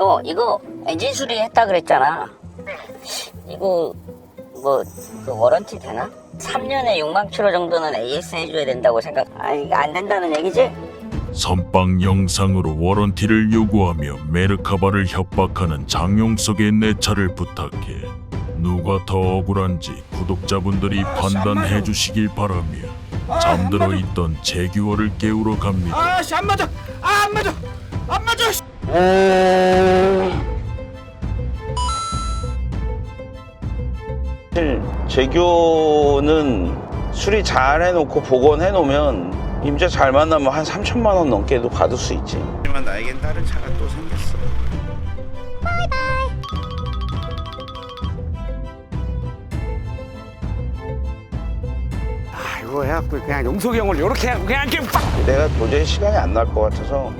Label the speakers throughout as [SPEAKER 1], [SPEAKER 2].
[SPEAKER 1] 또 이거 엔진 수리했다 그랬잖아. 이거 뭐 그 워런티 되나? 3년에 6만 킬로 정도는 AS 해줘야 된다고 생각. 아 이게 안 된다는 얘기지?
[SPEAKER 2] 선빵 영상으로 워런티를 요구하며 메르카바를 협박하는 장용석의 내 차를 부탁해 누가 더 억울한지 구독자분들이 판단해 주시길 바라며 잠들어 있던 재규어를 깨우러 갑니다.
[SPEAKER 3] 아씨 안 맞아 아, 안 맞아 안 맞아 씨.
[SPEAKER 4] 사실 재교는 수리 잘 해놓고 복원해 놓으면 임자 잘 만나면 한 3천만 원 넘게도 받을 수 있지. 하지만 나에겐 다른 차가 또 생겼어.
[SPEAKER 3] 아 이거 해갖고 그냥 용석이 형을 이렇게 해갖고 그냥 이렇게 빡
[SPEAKER 4] 내가 도저히 시간이 안 날 것 같아서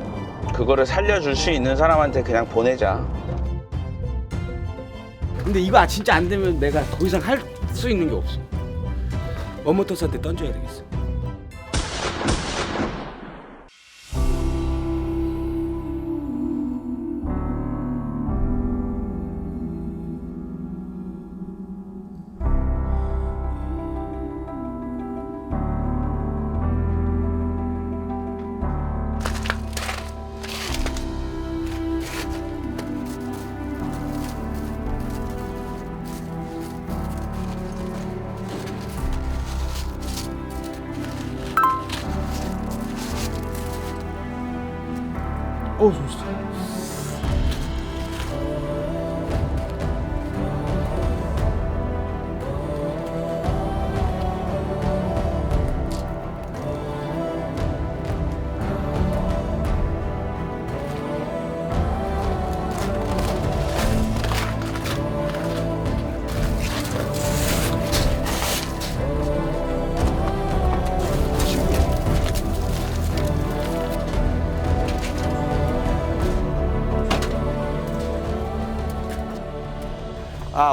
[SPEAKER 4] 그거를 살려줄 수 있는 사람한테 그냥 보내자.
[SPEAKER 3] 근데 이거 진짜 안 되면 내가 더 이상 할 수 있는 게 없어 원모터스한테 던져야 되겠어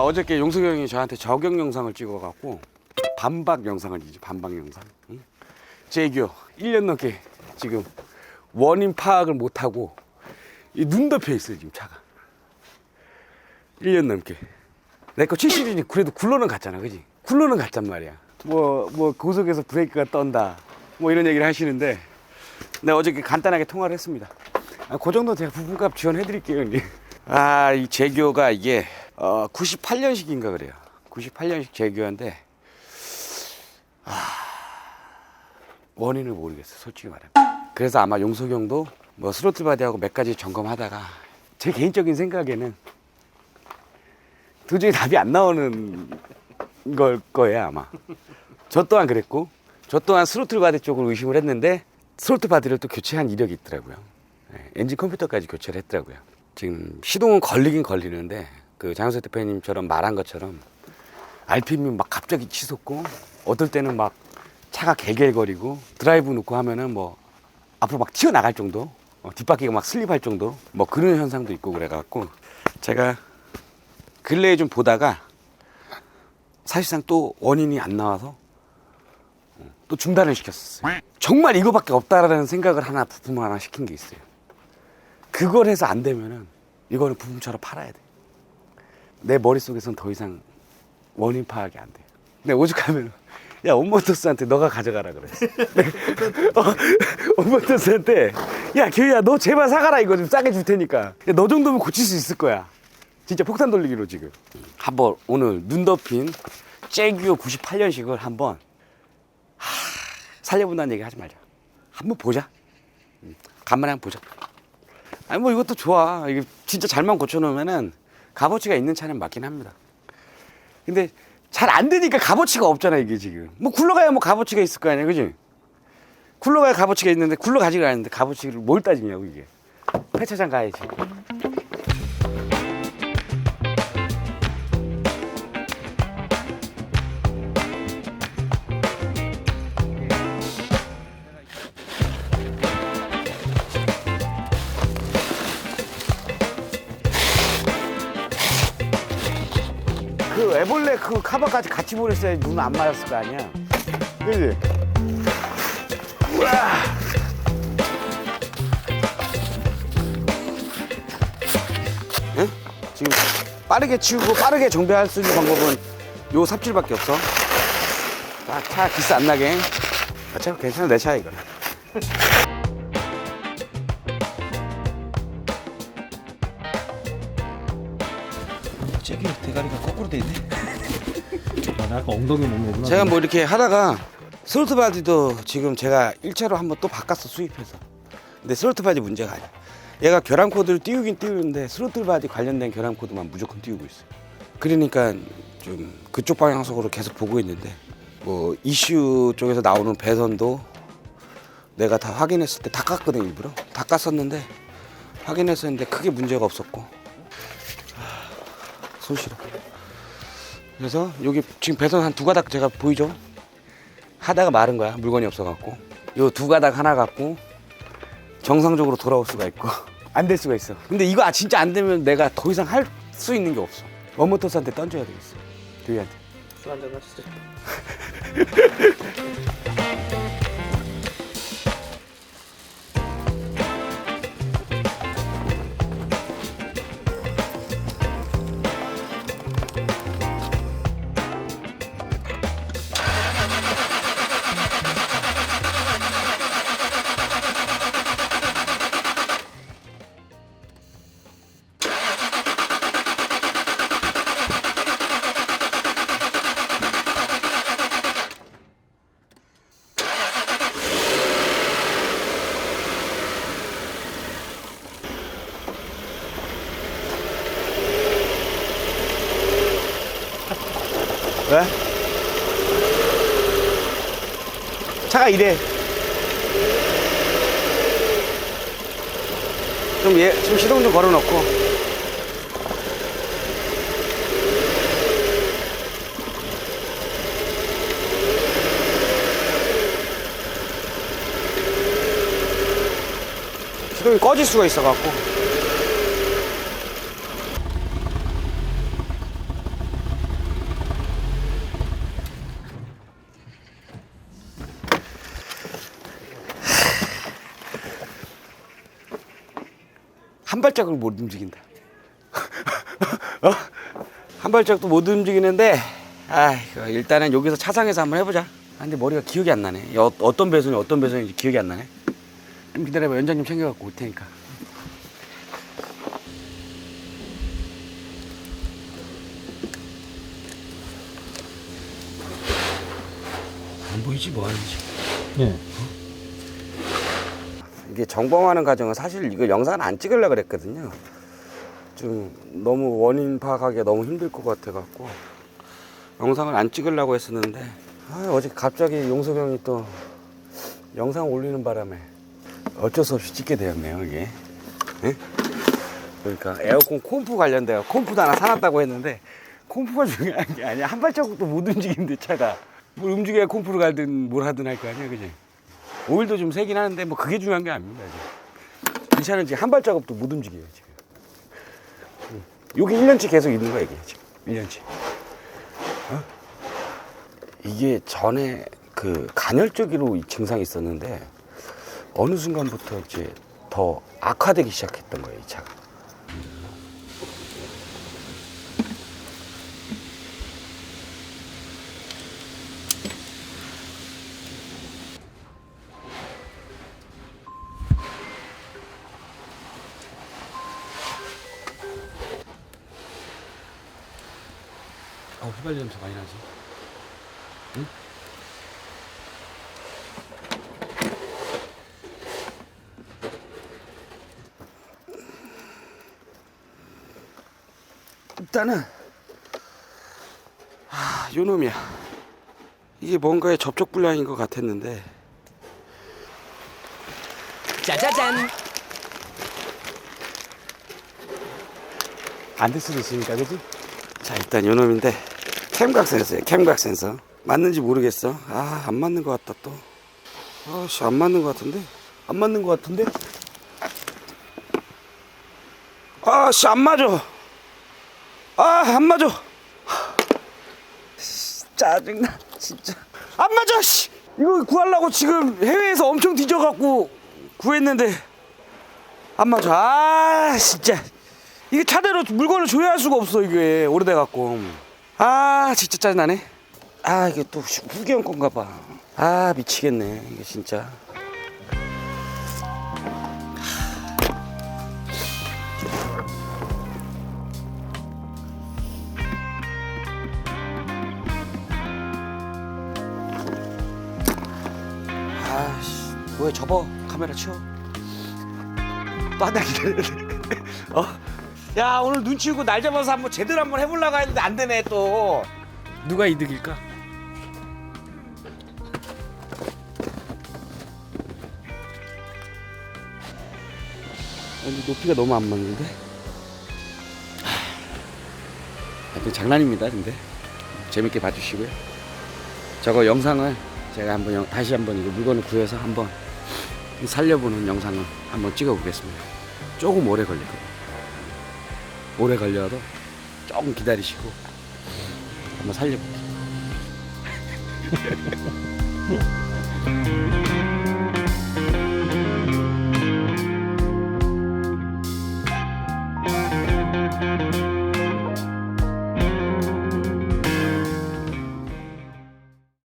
[SPEAKER 3] 어저께 용석이 형이 저한테 저격 영상을 찍어갖고 반박 영상을 이제 반박 영상. 응? 제교 1년 넘게 지금 원인 파악을 못하고 이눈 덮여 있어요 지금 차가. 1년 넘게. 내 거 70이니 그래도 굴러는 갔잖아 그지? 굴러는 갔단 말이야. 뭐 뭐 고속에서 브레이크가 떤다 뭐 이런 얘기를 하시는데 내가 어저께 간단하게 통화를 했습니다. 아, 그 정도 제가 부품값 지원해 드릴게요 형님. 아이 제교가 이게 어 98년식인가 그래요. 98년식 제교인데 아 원인을 모르겠어 솔직히 말하면. 그래서 아마 용석이 형도 뭐 스로틀 바디하고 몇 가지 점검하다가 제 개인적인 생각에는 도저히 답이 안 나오는 걸 거예요 아마. 저 또한 그랬고 저 또한 스로틀 바디 쪽을 의심을 했는데 스로틀 바디를 또 교체한 이력이 있더라고요. 네, 엔진 컴퓨터까지 교체를 했더라고요. 지금 시동은 걸리긴 걸리는데 그 장현석 대표님처럼 말한 것처럼 RPM이 막 갑자기 치솟고 어떨 때는 막 차가 개gel거리고 드라이브 놓고 하면은 뭐 앞으로 막 튀어나갈 정도 어, 뒷바퀴가 막 슬립할 정도 뭐 그런 현상도 있고 그래갖고 제가 근래에 좀 보다가 사실상 또 원인이 안 나와서 어, 또 중단을 시켰었어요. 정말 이거밖에 없다라는 생각을 하나 부품을 하나 시킨 게 있어요. 그걸 해서 안 되면은 이거는 부품처럼 팔아야 돼 내 머릿속에선 더 이상 원인 파악이 안 돼. 근데 오죽하면 야 온모터스한테 너가 가져가라 그랬어. 어, 온모터스한테 야 교희야 너 제발 사가라 이거 좀 싸게 줄 테니까. 야, 너 정도면 고칠 수 있을 거야. 진짜 폭탄 돌리기로 지금. 한번 오늘 눈 덮인 잭규어 98년식을 한번 하, 살려본다는 얘기 하지 말자. 한번 보자. 음, 간만에 한번 보자. 아니 뭐 이것도 좋아. 이게 진짜 잘만 고쳐놓으면은 값어치가 있는 차는 맞긴 합니다. 근데 잘 안 되니까 값어치가 없잖아 이게 지금. 뭐 굴러가야 뭐 값어치가 있을 거 아니야, 그지? 굴러가야 값어치가 있는데 굴러가지가 않는데 값어치를 뭘 따지냐고 이게. 폐차장 가야지. 애벌레 그 카바까지 같이 보냈어야 눈 안 맞았을 거 아니야. 그지? 우와. 지금 빠르게 치우고 빠르게 정비할 수 있는 방법은 요 삽질밖에 없어. 아, 차 기스 안 나게. 어차피 괜찮아 내 차야 이거
[SPEAKER 5] 거꾸로 돼 있네. 아, 나 아까 엉덩이 먹는
[SPEAKER 3] 제가 뭐 이렇게 하다가 솔트 바디도 지금 제가 1차로 한번 또 바꿨어 수입해서. 근데 솔트 바디 문제가 아니야. 얘가 결함 코드를 띄우긴 띄우는데 스로틀 바디 관련된 결함 코드만 무조건 띄우고 있어. 그러니까 좀 그쪽 방향성으로 계속 보고 있는데 뭐 이슈 쪽에서 나오는 배선도 내가 다 확인했을 때다 깠거든 일부러. 다 깠었는데 확인했었는데 크게 문제가 없었고. 하, 손 싫어 그래서 여기 지금 배선 한 두 가닥 제가 보이죠? 하다가 마른 거야 물건이 없어갖고. 요 두 가닥 하나 갖고 정상적으로 돌아올 수가 있고. 안 될 수가 있어. 근데 이거 아, 진짜 안 되면 내가 더 이상 할 수 있는 게 없어. 원모터스한테 던져야 되겠어. 교희한테
[SPEAKER 5] 술 한잔 하시죠.
[SPEAKER 3] 왜? 차가 이래. 좀 얘, 좀 시동 좀 걸어놓고. 시동이 꺼질 수가 있어갖고 한 발짝을 못 움직인다. 어? 한 발짝도 못 움직이는데, 아, 일단은 여기서 차상에서 한번 해보자. 아, 근데 머리가 기억이 안 나네. 어, 어떤 배선이 어떤 배선인지 기억이 안 나네. 좀 기다려봐. 연장님 챙겨갖고 올 테니까. 안 보이지 뭐 하는지.
[SPEAKER 5] 예.
[SPEAKER 3] 이게 점검하는 과정은 사실 이거 영상은 안 찍으려고 그랬거든요. 좀 너무 원인 파악하기가 너무 힘들 것 같아 갖고 영상을 안 찍으려고 했었는데 아, 어제 갑자기 용석 형이 또 영상 올리는 바람에 어쩔 수 없이 찍게 되었네요 이게. 예? 그러니까 에어컨 콤프 관련돼요. 콤프도 하나 사놨다고 했는데 콤프가 중요한 게 아니야. 한 발자국도 못 움직이는데 차가 뭘 움직여야 콤프를 가든 뭘 하든 할 거 아니야, 그지? 오일도 좀 세긴 하는데 뭐 그게 중요한 게 아닙니다. 이 차는 지금 한 발자국도 못 움직여요 지금. 응. 여기 1년치 계속 있는 거야 이게 지금 1년치. 어? 이게 전에 그 간헐적으로 이 증상이 있었는데 어느 순간부터 이제 더 악화되기 시작했던 거예요 이 차가. 휘발유 냄새 많이 나지? 응? 일단은 아, 요 놈이야. 이게 뭔가의 접촉 불량인 것 같았는데
[SPEAKER 5] 짜자잔.
[SPEAKER 3] 안 될 수도 있으니까 그지? 자 일단 요 놈인데 캠각 센서예요 캠각 센서. 맞는지 모르겠어. 아 안 맞는 것 같다 또. 아씨 안 맞는 것 같은데? 안 맞는 것 같은데? 아씨 안 맞아. 아 안 맞아. 씨, 짜증나 진짜. 안 맞아 씨. 이거 구하려고 지금 해외에서 엄청 뒤져갖고 구했는데 안 맞아. 아 진짜. 이게 차대로 물건을 조회할 수가 없어 이게. 오래돼 갖고 아 진짜 짜증나네. 아 이게 또 후기형 건가 봐아 미치겠네 이게 진짜. 아씨 왜 접어. 카메라 치워. 돼. 어? 야 오늘 눈치 주고 날 잡아서 한번 제대로 한번 해보려고 했는데 안 되네 또. 누가 이득일까? 근데 높이가 너무 안 맞는데? 하, 하여튼 장난입니다 근데. 재밌게 봐주시고요. 저거 영상을 제가 한번 영- 다시 한번 이거 물건을 구해서 한번 살려보는 영상을 한번 찍어보겠습니다. 조금 오래 걸릴 거예요 오래 걸려도 조금 기다리시고 한번 살려볼게요.